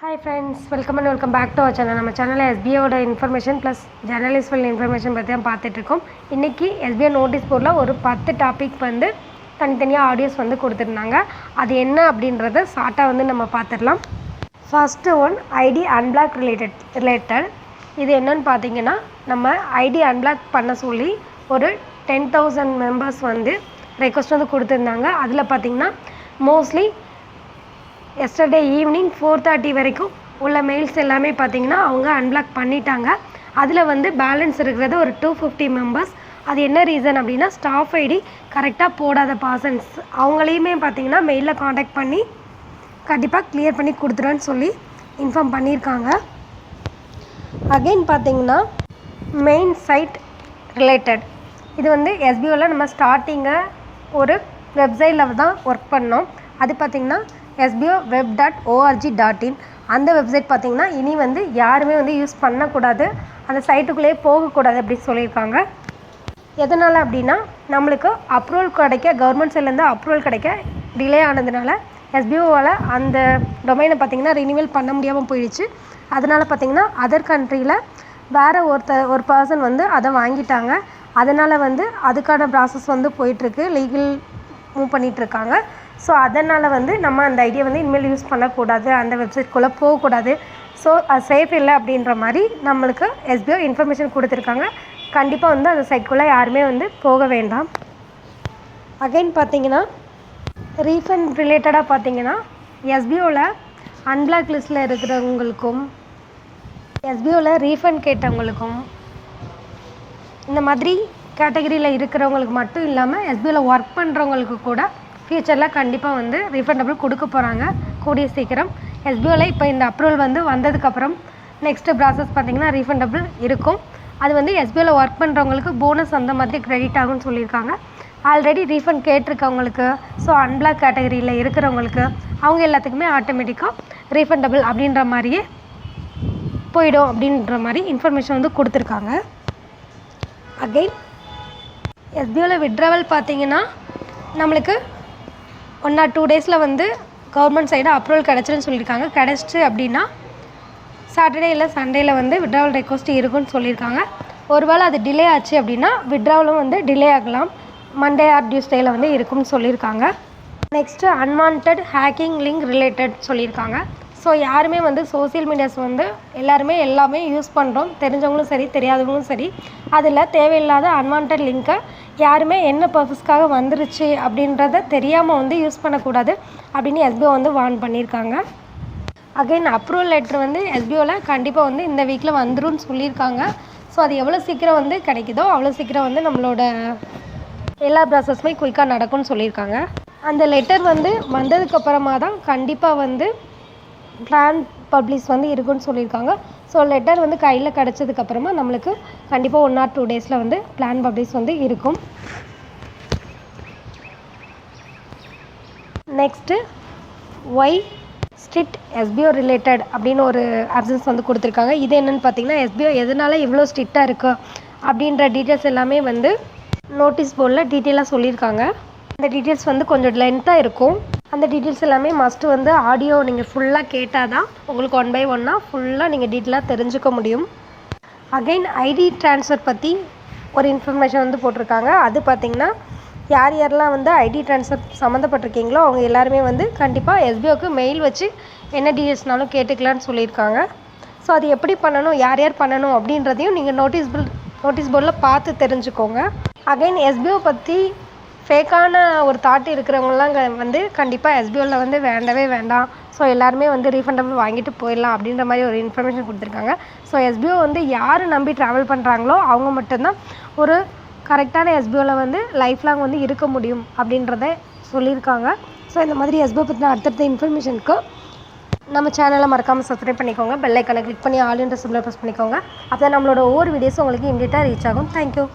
Hi friends welcome and welcome back to our channel நம்ம சேனலில் எஸ்பிஐயோட இன்ஃபர்மேஷன் ப்ளஸ் ஜேர்னலிஸ்ட் இன்ஃபர்மேஷன் பற்றி தான் பார்த்துட்ருக்கோம் இன்றைக்கி எஸ்பிஐ நோட்டீஸ் போர்டில் ஒரு பத்து டாபிக் வந்து தனித்தனியாக ஆடியோஸ் வந்து கொடுத்துருந்தாங்க. அது என்ன அப்படின்றத ஷார்ட்டாக வந்து நம்ம பார்த்துடலாம். First one ID unblock related related இது என்னன்னு பார்த்தீங்கன்னா நம்ம ஐடி அன்பிளாக் பண்ண சொல்லி ஒரு டென் தௌசண்ட் மெம்பர்ஸ் வந்து ரெக்வஸ்ட் வந்து கொடுத்துருந்தாங்க. அதில் பார்த்தீங்கன்னா mostly yesterday evening four thirty வரைக்கும் உள்ள மெயில்ஸ் எல்லாமே பார்த்தீங்கன்னா அவங்க அன்பிளாக் பண்ணிட்டாங்க. அதில் வந்து பேலன்ஸ் இருக்கிறது ஒரு டூ ஃபிஃப்டி மெம்பர்ஸ் அது என்ன ரீசன் அப்படின்னா ஸ்டாஃப் ஐடி கரெக்டாக போடாத பர்சன்ஸ் அவங்களையுமே பார்த்தீங்கன்னா மெயிலில் காண்டாக்ட் பண்ணி கண்டிப்பாக கிளியர் பண்ணி கொடுத்துருவேன்னு சொல்லி இன்ஃபார்ம் பண்ணியிருக்காங்க. அகைன் பார்த்தீங்கன்னா மெயின் சைட் ரிலேட்டட் இது வந்து எஸ்பிஓவில் நம்ம ஸ்டார்டிங்கை ஒரு வெப்சைட்டில் தான் ஒர்க் பண்ணோம். அது பார்த்திங்கன்னா SPO web dot ORG dot in அந்த வெப்சைட் பார்த்திங்கன்னா இனி வந்து யாருமே வந்து யூஸ் பண்ணக்கூடாது. அந்த சைட்டுக்குள்ளேயே போகக்கூடாது அப்படின்னு சொல்லியிருக்காங்க. எதனால் அப்படின்னா நம்மளுக்கு அப்ரூவல் கிடைக்க கவர்மெண்ட் சைட்லேருந்து அப்ரூவல் கிடைக்க டிலே ஆனதுனால எஸ்பிஓவால் அந்த டொமைனை பார்த்திங்கன்னா ரினிவல் பண்ண முடியாமல் போயிடுச்சு. அதனால் பார்த்திங்கன்னா அதர் கண்ட்ரியில் வேறு ஒருத்த ஒரு பர்சன் வந்து அதை வாங்கிட்டாங்க. அதனால் வந்து அதுக்கான ப்ராசஸ் வந்து போயிட்டுருக்கு. லீகல் மூவ் பண்ணிகிட்ருக்காங்க ஸோ அதனால் வந்து நம்ம அந்த ஐடியா வந்து இனிமேல் யூஸ் பண்ணக்கூடாது அந்த வெப்சைட்குள்ளே போகக்கூடாது. ஸோ அது சேஃப் இல்லை அப்படின்ற மாதிரி நம்மளுக்கு எஸ்பிஓ இன்ஃபர்மேஷன் கொடுத்துருக்காங்க. கண்டிப்பாக வந்து அந்த சைட்குள்ளே யாருமே வந்து போக வேண்டாம். அகைன் பார்த்தீங்கன்னா ரீஃபண்ட் ரிலேட்டடாக பார்த்தீங்கன்னா எஸ்பிஓவில் அன்பிளாக் லிஸ்ட்டில் இருக்கிறவங்களுக்கும் எஸ்பிஓவில் ரீஃபண்ட் கேட்டவங்களுக்கும் இந்த மாதிரி கேட்டகரியில் இருக்கிறவங்களுக்கு மட்டும் இல்லாமல் எஸ்பிஓவில் ஒர்க் பண்ணுறவங்களுக்கு கூட ஃப்யூச்சரில் கண்டிப்பாக வந்து ரீஃபண்டபிள் கொடுக்க போகிறாங்க கூடிய சீக்கிரம். எஸ்பிஐயில் இப்போ இந்த அப்ரூவல் வந்து வந்ததுக்கப்புறம் நெக்ஸ்ட்டு ப்ராசஸ் பார்த்திங்கன்னா ரீஃபண்டபிள் இருக்கும். அது வந்து எஸ்பிஐயில் ஒர்க் பண்ணுறவங்களுக்கு போனஸ் அந்த மாதிரி க்ரெடிட் ஆகும்னு சொல்லியிருக்காங்க. ஆல்ரெடி ரீஃபண்ட் கேட்டிருக்கவங்களுக்கு ஸோ அன்பிளாக் கேட்டகரியில் இருக்கிறவங்களுக்கு அவங்க எல்லாத்துக்குமே ஆட்டோமேட்டிக்காக ரீஃபண்டபிள் அப்படின்ற மாதிரியே போயிடும் அப்படின்ற மாதிரி இன்ஃபர்மேஷன் வந்து கொடுத்துருக்காங்க. அகெயின் எஸ்பிஓவில் விட்ராவல் பார்த்தீங்கன்னா நம்மளுக்கு ஒன் ஆர் டூ டேஸில் வந்து கவர்மெண்ட் சைடு அப்ரூவல் கிடச்சிருன்னு சொல்லியிருக்காங்க. கிடச்சிட்டு அப்படின்னா சாட்டர்டே இல்லை சண்டேயில் வந்து விட்ராவல் ரெக்வஸ்ட் இருக்குன்னு சொல்லியிருக்காங்க. ஒருவேளை அது டிலே ஆச்சு அப்படின்னா விட்ராவலும் வந்து டிலே ஆகலாம். மண்டே ஆர் டியூஸ்டேயில் வந்து இருக்கும்னு சொல்லியிருக்காங்க. Next unwanted hacking link related சொல்லியிருக்காங்க. ஸோ யாருமே வந்து சோசியல் மீடியாஸ் வந்து எல்லாருமே எல்லாமே யூஸ் பண்ணுறோம் தெரிஞ்சவங்களும் சரி தெரியாதவங்களும் சரி. அதில் தேவையில்லாத அன்வான்ட் லிங்க்கை யாருமே என்ன பர்பஸ்க்காக வந்துருச்சு அப்படின்றத தெரியாமல் வந்து யூஸ் பண்ணக்கூடாது அப்படின்னு எஸ்பிஓ வந்து வார்ன் பண்ணியிருக்காங்க. அகைன் அப்ரூவல் லெட்ரு வந்து எஸ்பிஓவில் கண்டிப்பாக வந்து இந்த வீக்கில் வந்துரும்னு சொல்லியிருக்காங்க. ஸோ அது எவ்வளோ சீக்கிரம் வந்து கிடைக்குதோ அவ்வளோ சீக்கிரம் வந்து நம்மளோட எல்லா ப்ராசஸுமே குயிக்காக நடக்கும்னு சொல்லியிருக்காங்க. அந்த லெட்டர் வந்து வந்ததுக்கப்புறமா தான் கண்டிப்பாக வந்து பிளான் பப்ளிஷ் வந்து இருக்குன்னு சொல்லியிருக்காங்க. ஸோ லெட்டர் வந்து கையில் கிடச்சதுக்கப்புறமா நம்மளுக்கு கண்டிப்பாக ஒன் ஆர் டூ டேஸில் வந்து பிளான் பப்ளிஷ் வந்து இருக்கும். Next why strict SPO related அப்படின்னு ஒரு அப்சன்ஸ் வந்து கொடுத்துருக்காங்க. இது என்னென்னு பார்த்தீங்கன்னா எஸ்பிஓ எதனால் இவ்வளோ ஸ்ட்ரிக்டாக இருக்குது அப்படின்ற டீட்டெயில்ஸ் எல்லாமே வந்து நோட்டீஸ் போர்டில் டீட்டெயிலாக சொல்லியிருக்காங்க. அந்த டீட்டெயில்ஸ் வந்து கொஞ்சம் லென்த்தாக இருக்கும். அந்த டீட்டெயில்ஸ் எல்லாமே மஸ்ட்டு வந்து ஆடியோ நீங்கள் ஃபுல்லாக கேட்டால் தான் உங்களுக்கு ஒன் பை ஒன்னாக ஃபுல்லாக நீங்கள் டீட்டெயிலாக தெரிஞ்சுக்க முடியும். அகைன் ஐடி ட்ரான்ஸ்ஃபர் பற்றி ஒரு இன்ஃபர்மேஷன் வந்து போட்டிருக்காங்க. அது பார்த்திங்கன்னா யார் யாரெல்லாம் வந்து ஐடி ட்ரான்ஸ்ஃபர் சம்மந்தப்பட்டிருக்கீங்களோ அவங்க எல்லாருமே வந்து கண்டிப்பாக எஸ்பிஓக்கு மெயில் வச்சு என்ன டீட்டெயில்ஸ்னாலும் கேட்டுக்கலான்னு சொல்லியிருக்காங்க. ஸோ அது எப்படி பண்ணணும் யார் யார் பண்ணணும் அப்படின்றதையும் நீங்கள் நோட்டீஸ் பில் நோட்டீஸ் போர்டில் பார்த்து தெரிஞ்சுக்கோங்க. அகைன் எஸ்பிஓ பற்றி ஃபேக்கான ஒரு தாட் இருக்கிறவங்கலாம் வந்து கண்டிப்பாக எஸ்பிஓவில் வந்து வேண்டவே வேண்டாம். ஸோ எல்லாருமே வந்து ரீஃபண்டபிள் வாங்கிட்டு போயிடலாம் அப்படின்ற மாதிரி ஒரு இன்ஃபர்மேஷன் கொடுத்துருக்காங்க. ஸோ எஸ்பிஓ வந்து யார் நம்பி ட்ராவல் பண்ணுறாங்களோ அவங்க மட்டும்தான் ஒரு கரெக்டான எஸ்பிஓவில் வந்து லைஃப் லாங் வந்து இருக்க முடியும் அப்படின்றத சொல்லியிருக்காங்க. ஸோ இந்த மாதிரி எஸ்பிஓ பற்றின அடுத்தடுத்த இன்ஃபர்மேஷனுக்கு நம்ம சேனலை மறக்காமல் சப்ஸ்கிரைப் பண்ணிக்கோங்க. பெல் ஐக்கனை கிளிக் பண்ணி ஆல் இன்ட்ரெஸ்ட் ப்ரெஸ் பண்ணிக்கோங்க. அப்போ நம்மளோட ஒவ்வொரு வீடியோஸும் உங்களுக்கு இம்மிடியட்டாக ரீச் ஆகும். தேங்க்யூ